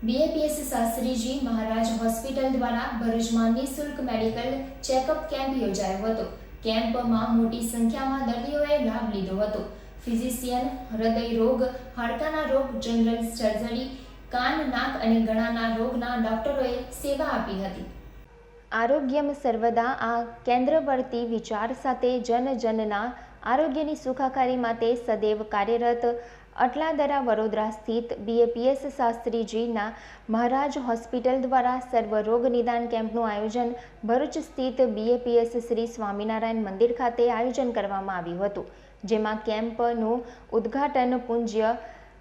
BAPS Shastriji મહારાજ hospital દ્વારા ભરૂચમાં નિઃશુલ્ક મેડિકલ ચેકઅપ કેમ્પ યોજાયો હતો. કેમ્પમાં મોટી સંખ્યામાં દર્દીઓએ લાભ લીધો હતો. ફિઝિશિયન, હૃદય રોગ, હાડકાના રોગ, જનરલ સર્જરી, કાન, નાક અને ગળાના રોગના ડોક્ટરોએ સેવા આપી હતી. આરોગ્યમ સર્વદા આ કેન્દ્ર પરથી વિચાર સાથે જન જનના આરોગ્યની સુખાકારી માટે સદૈવ કાર્યરત અટલાદરા વડોદરા સ્થિત બીએપીએસ શાસ્ત્રીજીના મહારાજ હોસ્પિટલ દ્વારા સર્વ રોગ નિદાન કેમ્પનું આયોજન ભરૂચ સ્થિત બીએપીએસ શ્રી સ્વામિનારાયણ મંદિર ખાતે આયોજન કરવામાં આવ્યું હતું, જેમાં કેમ્પનું ઉદ્ઘાટન પૂજ્ય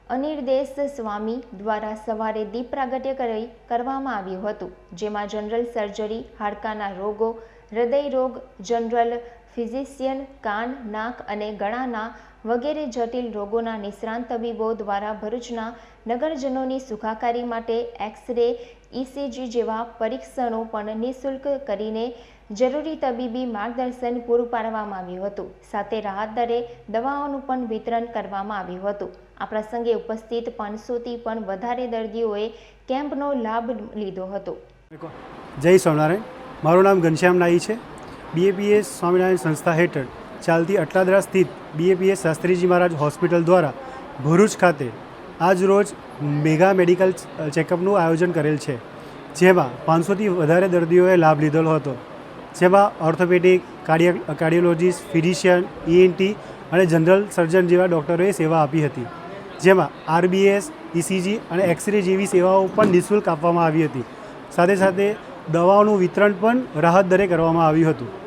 અનિર્દેશ સ્વામી દ્વારા સવારે દીપ પ્રાગટ્ય કરી કરવામાં આવ્યું હતું, જેમાં જનરલ સર્જરી, હાડકાના રોગો, હૃદય રોગ, જનરલ ફિઝિશિયન, કાન, નાક અને ગળાના વગેરે જટિલ રોગોના નિષ્ણાંત તબીબો દ્વારા ભરૂચના નગરજનોની સુખાકારી માટે એક્સરે ઇસીજી જેવા પરીક્ષણો પણ નિઃશુલ્ક કરીને જરૂરી તબીબી માર્ગદર્શન પૂરું પાડવામાં આવ્યું હતું. સાથે રાહત દરે દવાઓનું પણ વિતરણ કરવામાં આવ્યું હતું. આ પ્રસંગે ઉપસ્થિત પાંચસોથી પણ વધારે દર્દીઓએ કેમ્પનો લાભ લીધો હતો. જય સ્વામિનારાયણ મારું નામ ઘનશ્યામ નાઈ છે. બીએપીએસ સ્વામિનારાયણ સંસ્થા હેઠળ ચાલતી અટલાદરા સ્થિત બીએપીએસ શાસ્ત્રીજી મહારાજ હોસ્પિટલ દ્વારા ભરૂચ ખાતે આજ રોજ મેગા મેડિકલ ચેકઅપનું આયોજન કરેલ છે, જેમાં પાંચસોથી વધારે દર્દીઓએ લાભ લીધેલો હતો. જેમાં orthopaedic, cardia cardiologist, physician ENT અને જનરલ સર્જન જેવા ડૉક્ટરોએ સેવા આપી હતી. જેમાં આરબીએસ ઇસીજી અને એક્સરે જેવી સેવાઓ પણ નિઃશુલ્ક આપવામાં આવી હતી. સાથે સાથે દવાઓનું વિતરણ પણ રાહત દરે કરવામાં આવ્યું હતું.